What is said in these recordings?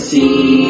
see.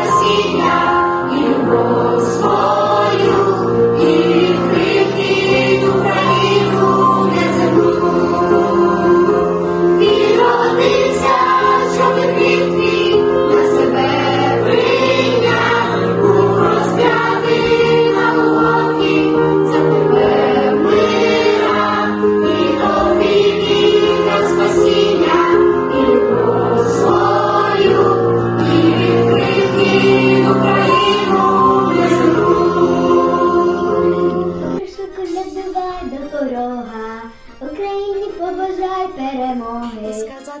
Messiah, you rose.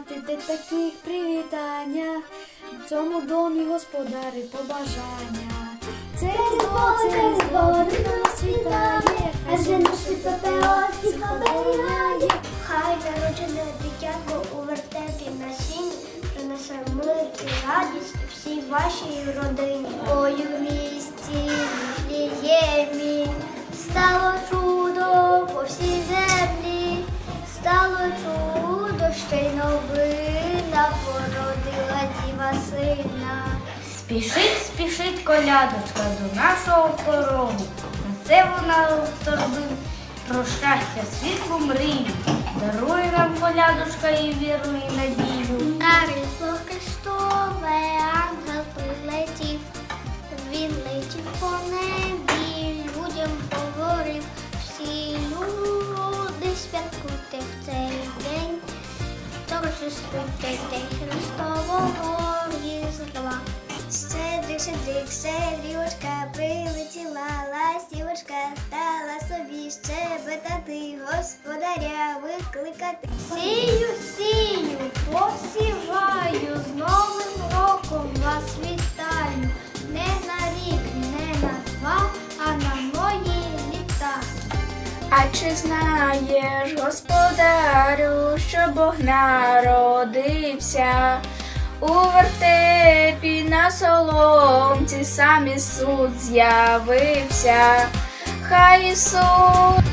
Перемоги. Де таких привітаннях, в цьому домі господари побажання. Це різдво, це різдво, дитина нас вітає, Адже наші ППО всіх оберігає. Хай народжене дитятко у вертепі на сіні принесе мир і радість всій вашій родині. Ой, у місті Віфліємі ще й новина породила діва сина. Спішить, спішить колядочка до нашого порогу. На це вона в торби про щастя, світлу мрію. Дарує нам колядочка і віру, і надію. Щедрик, щедрівочка прилетіла, ластівочка стала собі щебетати, господаря викликати. Сію, сію, посіваю, з Новим роком вас вітаю. Не на рік, не на два, а на мої літа. А чи знаєш, господарю, що Бог народився? У вертепі на соломці сам Ісус з'явився. Хай Ісус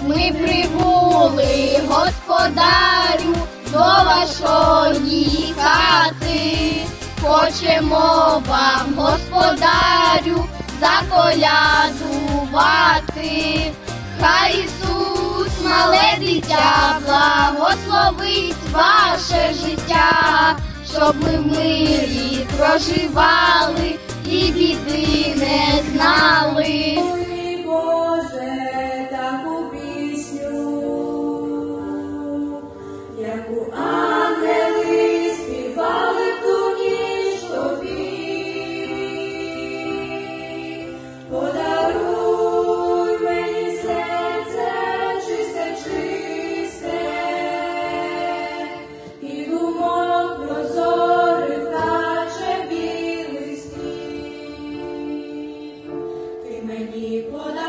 Ми прибули, господарю, до вашої хати. Хочемо вам, господарю, заколядувати. Хай Ісус, мале дитя, благословить ваше життя, щоб ми в мирі проживали і біди не знали. 为你国难。